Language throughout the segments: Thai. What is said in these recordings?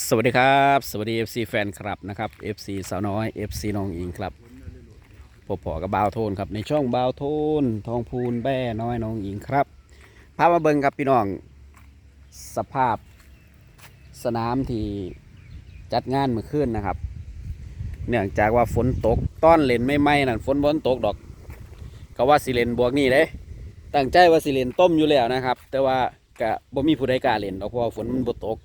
สวัสดีครับ สวัสดี FC แฟนคลับนะครับ FC สาวน้อย FC น้องอิงครับพบพอกับบ่าวโทนครับในช่องบ่าวโทน ทองพูนแบ่น้อยน้องอิงครับพามาเบิ่งครับพี่น้อง สภาพสนามที่จัดงานเมื่อคืนนะครับ เนื่องจากว่าฝนตกต้อนเลนไม่ไหมนั่นฝนบนตกดอกก็ว่าสิเลนบวกนี่เด้ตั้งใจว่าสิเลนต้มอยู่แล้วนะครับ แต่ว่ากะบ่มีผู้ใดกล้าเลนดอกเพราะว่าฝนมันบ่ตก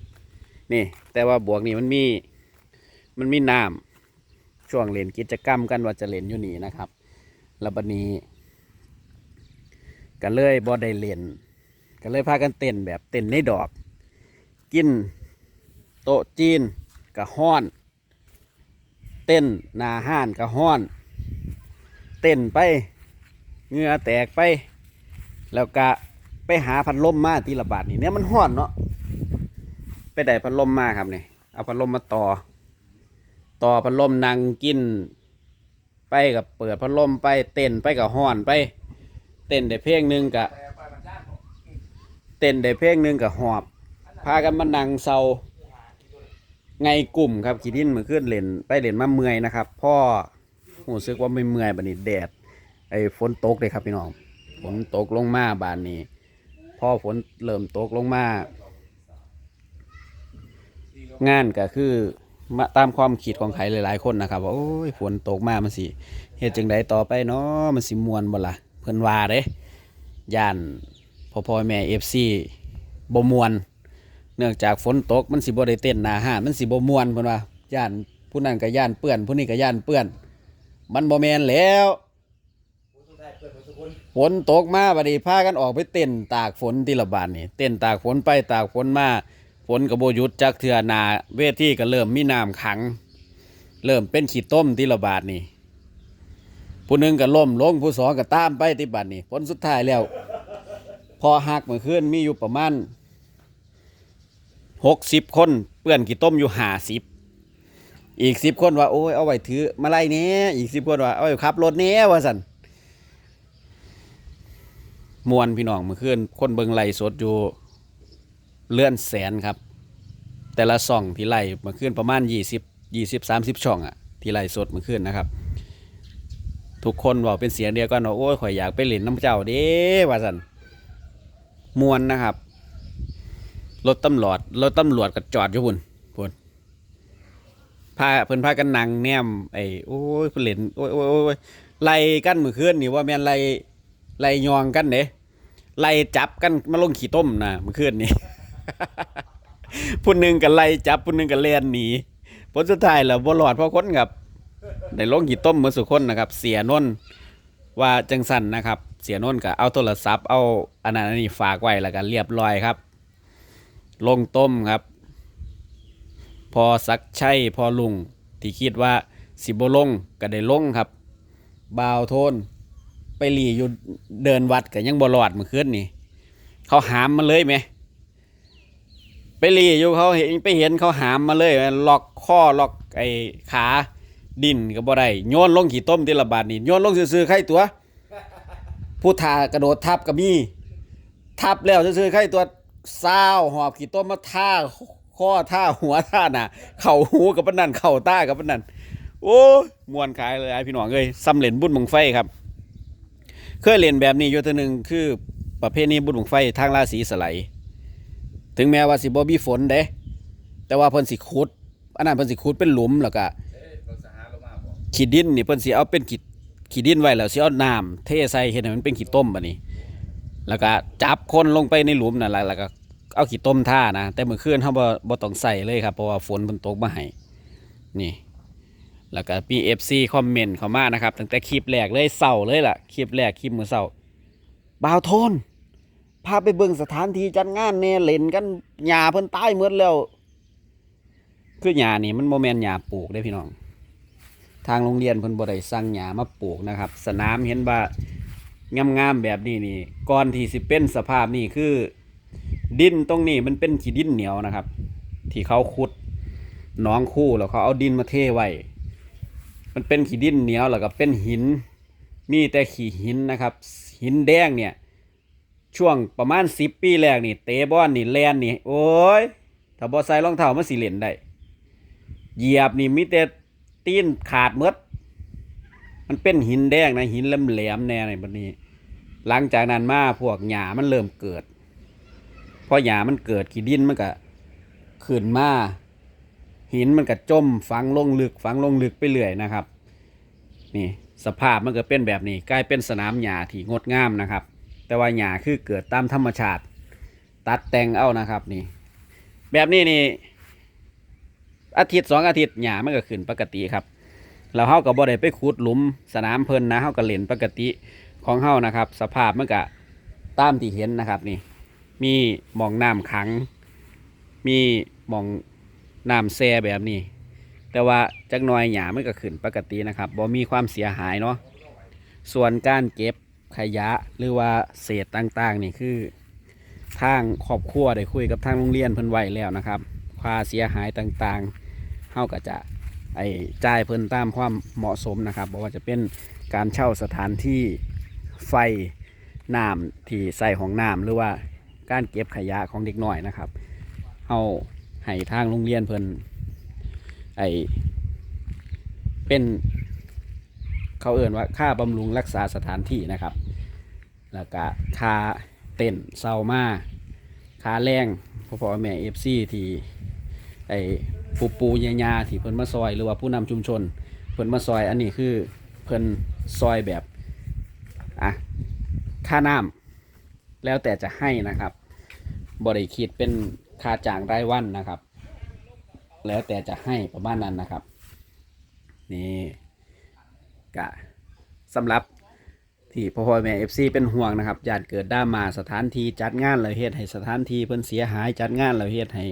นี่ แต่ว่าบวกนี่มันมี มันมีน้ำช่วงเล่นกิจกรรมกันว่าจะเล่นอยู่นี่นะครับแล้วบัดนี้ก็เลยบ่ได้เล่นก็เลยพากันเต้นแบบเต้นในดอก กิน โต๊ะจีนกับห้อน เต้นนาห้านกับห้อน เต้นไปเงื่อแตกไป แล้วก็ไปหาพัดลมมาทีละบาทนี่เนี่ยมันห้อนเนาะ ไปได้พัดลมมาครับเนี่ยเอาพัดลมมาต่อ ต่อพัดลมนั่งกิน ไปกับเปิดพัดลมไปเต้นไปกับห้อนไป เต้นได้เพลงหนึ่งกับเต้นได้เพลงหนึ่งกับหอบ พากันมานั่งเศร้าไงกลุ่มครับขีดินมือขึ้นเล่นไปเล่นมาเมื่อยนะครับ พ่อรู้สึกว่าไม่เมื่อยบันนี้แดดไอ้ฝนตกเลยครับพี่น้องฝนตกลงมาบานนี้ พ่อฝนเริ่มตกลงมา งานก็คือมาตามความคิดของใครหลายๆคนนะครับว่าโอ้ยฝนตกมามันสิเฮ็ดจังไดต่อไปเนาะมันสิมวนบ่ละเพิ่นว่าเด้ย่านพ่อพ่อแม่ FC บ่มวน เนื่องจากฝนตกมันสิบ่ได้เต้นหน้าห้านมันสิบ่มวนเพิ่นว่าย่านผู้นั้นก็ย่านเปื้อนผู้นี้ก็ย่านเปื้อน มันบ่แมนแล้วฝนตกมาบัดนี้พากันออกไปเต้นตากฝนที่ละบาดนี่เต้นตากฝนไปตากฝนมา ฝนกระโบยุดจากเถื่อนาเวทีก็เริ่มมีน้ำขัง เริ่มเป็นขีดต้มที่ระบาดนี่ผู้หนึ่งก็ล่มลงผู้สองก็ตามไปที่บัดนี่ผลสุดท้ายแล้ว พอหักเมื่อคืนมีอยู่ประมาณหกสิบคนเปื่อนขีดต้มอยู่ห้าสิบอีกสิบคนว่า โอ้ยเอาไว้ถือมาไล่เนี้ยอีกสิบคนว่าเอาไว้ขับรถเนี้ยว่าสันมวนพี่น้องเมื่อคืนคนเบิงไล่สดอยู่ เลื่อนแสนครับ แต่ละช่องที่ไล่เมื่อคืนประมาณ 20 20 30 ช่องอะที่ไล่สดเมื่อคืนนะครับ ทุกคนบอกเป็นเสียงเดียวกันว่าโอ้ยข่อยอยากไปเล่นน้ำเจ้าเด้ว่าสันมวนนะครับรถตำรวจรถตำรวจก็จอดอยู่พุ่นพุ่นพาเพิ่นพากันนั่งแนมไอ้โอ้ยเพิ่นเล่นโอ้ยโอ้ยโอ้ยไล่กันมื่อคืนนี่ว่าแม่นไล่ไล่ยองกันเด้ไล่จับกันมาลงขี่ต้มนะมื่อคืนนี้ ผู้หนึ่งก็ไล่จับผู้หนึ่งก็เลียนหนีผลสุดท้ายแล้วบ่รอดเพราะคนครับได้ลงขี่ต้มเหมือนสุคนนะครับ เสียนนว่าจังสันนะครับ เสียนนท์ก็เอาโทรศัพท์เอาอันนั้นอันนี้ฝากไว้แล้วก็เรียบร้อยครับ ลงต้มครับ พอสักชัยพอลุงที่คิดว่าสิบลงก็ได้ลงครับบาวโทน ไปหลีอยู่เดินวัดก็ยังบ่รอดเมื่อคืนนี่เขาหามมาเลยไหม ไปหลีอยู่เขาเห็นไปเห็นเขาหามมาเลยล็อกข้อล็อกไอ้ขาดินก็บ่ได้โยนลงขี่ต้มทีละบาทนี่โยนลงซื่อๆไข่ตัว ผู้ทากระโดดทับก็มีทับแล้วซื่อๆไข่ตัวซ้าวหอบขี่ต้มมาท่าข้อท่าหัวท่าหน่ะ เข่าหูกับปานนั่นเข่าต้ากับปานนั่นโอ้ยมวนขายเลยไอ้พี่น้องเอ้ยสำเร็จบุญบังไฟครับ เคยเล่นแบบนี้อยู่เตัวหนึ่งคือประเภทนี้บุญบังไฟทางราศีสไลด์ ถึงแม้ว่าสิบ่มีฝนเด้ แต่ว่าเพิ่นสิขุดอันนั้นเพิ่นสิขุดเป็นหลุมแล้วก็ขีดดินนี่เพิ่นสิเอาเป็นขีดขีดดินไว้แล้วสิเอาน้ำเทใส่เฮ็ดให้มันเป็นขีดต้มบัดนี้ แล้วก็จับคนลงไปในหลุมนั่นแหละแล้วก็เอาขีดต้มท่านะ แต่เมื่อคืนเฮาบ่บ่ต้องใส่เลยครับเพราะว่าฝนมันตกมาให้นี่ แล้วก็มี FC คอมเมนต์เข้ามานะครับตั้งแต่คลิปแรกเลยเศร้าเลยล่ะคลิปแรกคลิปมือเศร้าบ่าวโทน พาไปเบิ่งสถานที่จัดงานแน่เล่นกันหญ้าเพิ่นตายหมดแล้ว คือหญ้านี่มันโมแมนหญ้าปลูกได้พี่น้อง ทางโรงเรียนเพิ่นบ่ได้สั่งหญ้ามาปลูกนะครับ สนามเห็นว่างามๆแบบนี้นี่ ก่อนที่สิเป็นสภาพนี่คือ ดินตรงนี้มันเป็นขี้ดินเหนียวนะครับ ที่เขาขุดน้องคู่แล้วเขาเอาดินมาเทไว้ มันเป็นขี้ดินเหนียวแล้วก็เป็นหิน มีแต่ขี้หินนะครับ หินแดงเนี่ย ช่วงประมาณสิบปีแรกนี่ เตะบอลนี่แลนนี่ โอ้ย ถ้าบ่ใส่รองเท้ามันสิเล่นได้เหยียบนี่มีแต่ตีนขาดหมดมันเป็นหินแดงนะหินแหลมๆแน่ในบัดนี้ หลังจากนั้นมาพวกหญ้ามันเริ่มเกิดพอหญ้ามันเกิดขี้ดินมันก็ขึ้นมาหินมันก็จมฝังลงลึกฝังลงลึกไปเรื่อยนะครับ นี่สภาพมันก็เป็นแบบนี้ กลายเป็นสนามหญ้าที่งดงามนะครับ แต่ว่าหญ้าคือเกิดตามธรรมชาติ ตัดแต่งเอานะครับนี่ แบบนี้นี่อาทิตย์สองอาทิตย์หญ้ามันก็ขึ้นปกติครับแล้วเฮาก็บ่ได้ไปขุดหลุมสนามเพลินนะเฮาก็เล่นปกติของเฮานะครับ สภาพมันก็ตามที่เห็นนะครับนี่ มีหมองน้ำขัง มีหมองน้ำแซ่แบบนี้ แต่ว่าจักหน่อยหญ้ามันก็ขึ้นปกตินะครับบ่มีความเสียหายเนาะส่วนการเก็บ ขยะหรือว่าเศษต่างๆนี่คือ ทางครอบครัวได้คุยกับทางโรงเรียนเพิ่นไว้แล้วนะครับค่าเสียหายต่างๆเฮาก็จะไอ้จ่ายเพิ่นตามความเหมาะสมนะครับบ่ว่าจะเป็นการเช่าสถานที่ไฟน้ำที่ใส่ของน้ำหรือว่าการเก็บขยะของเด็กน้อยนะครับเฮาให้ทางโรงเรียนเพิ่นไอเป็น เขาเอ่นว่าค่าบำรุงรักษาสถานที่นะครับ แล้วก็ค่าเต้นเซามาค่าแรงพ่อพ่อแม่เอฟซีที่ไอ้ปูปูยายาที่เพิ่นมาซอยหรือว่าผู้นำชุมชน เพิ่นมาซอยอันนี้คือเพิ่นซอยแบบอะค่าน้ำแล้วแต่จะให้นะครับบริคิดเป็นค่าจ้างรายวันนะครับ แล้วแต่จะให้ประมาณนั้นนะครับ นี่ กะสำหรับที่พ่อพ่อแม่เอฟซีเป็นห่วงนะครับญาติเกิดด้ามาสถานที่จัดงานแล้วเฮ็ดให้สถานที่เพิ่นเสียหายจัดงานแล้วเฮ็ดให้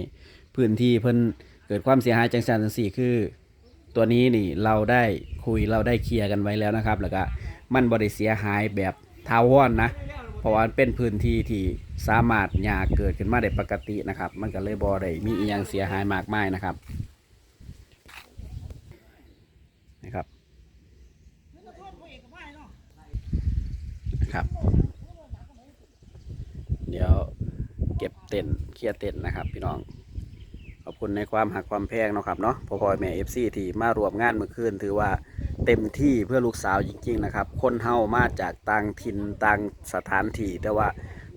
พื้นที่เพิ่นเกิดความเสียหายจังซั่นจังซี่คือ ตัวนี้นี่เราได้คุยเราได้เคลียร์กันไว้แล้วนะครับ แล้วก็มันบ่ได้เสียหายแบบทาวอนนะ เพราะว่าเป็นพื้นที่ที่สามารถหญ้าเกิดขึ้นมาได้ปกตินะครับ มันก็เลยบ่ได้มีอีหยังเสียหายมากมายนะครับ ครับ เดี๋ยวเก็บเต็นเคลียร์เต็นนะครับ พี่น้อง ขอบคุณในความหักความแพงนะครับเนาะพอพอยแม่เอฟซีที่มารวมงานเมื่อคืนถือว่าเต็มที่เพื่อลูกสาวจริงๆนะครับ คนเฮามาจากต่างถิ่นต่างสถานที่แต่ว่า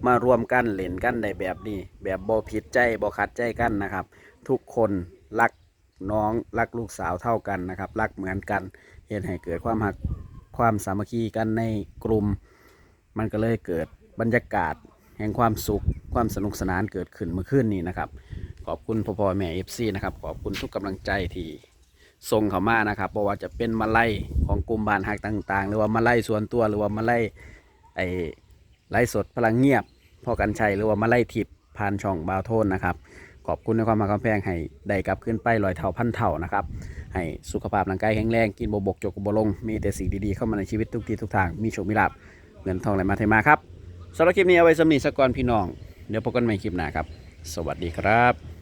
มารวมกันเล่นกันในแบบนี้ แบบบ่ผิดใจบ่ขัดใจกันนะครับ ทุกคนรักน้องรักลูกสาวเท่ากันนะครับ รักเหมือนกันเห็นให้เกิดความหักความสามัคคีกันในกลุ่ม มันก็เลยเกิดบรรยากาศแห่งความสุขความสนุกสนานเกิดขึ้นเมื่อคืนนี้นะครับ ขอบคุณพ่อพ่อแม่เอฟซีนะครับ ขอบคุณทุกกำลังใจที่ส่งเข้ามานะครับเพราะว่าจะเป็นมาไล่ของกลุ่มบานหักต่าง ๆ หรือว่ามาไล่ส่วนตัวหรือว่ามาไล่ไอ้ไล่สดพลังเงียบพ่อกันชัยหรือว่ามาไล่ทิพย์ผ่านช่องบาวโทนนะครับ ขอบคุณในความมาคำแพงให้ได้กลับขึ้นไปลอยเท่าพันเท่านะครับ ให้สุขภาพร่างกายแข็งแรงกินบบกจกบลง มีแต่สิ่งดีๆเข้ามาในชีวิตทุกทีทุกทางมีโชคมีลาภ เงินทองไหลมาเทมาครับสำหรับคลิปนี้เอาไว้สำนีสกก่อนพี่น้อง เดี๋ยวพบกันใหม่คลิปหน้าครับ สวัสดีครับ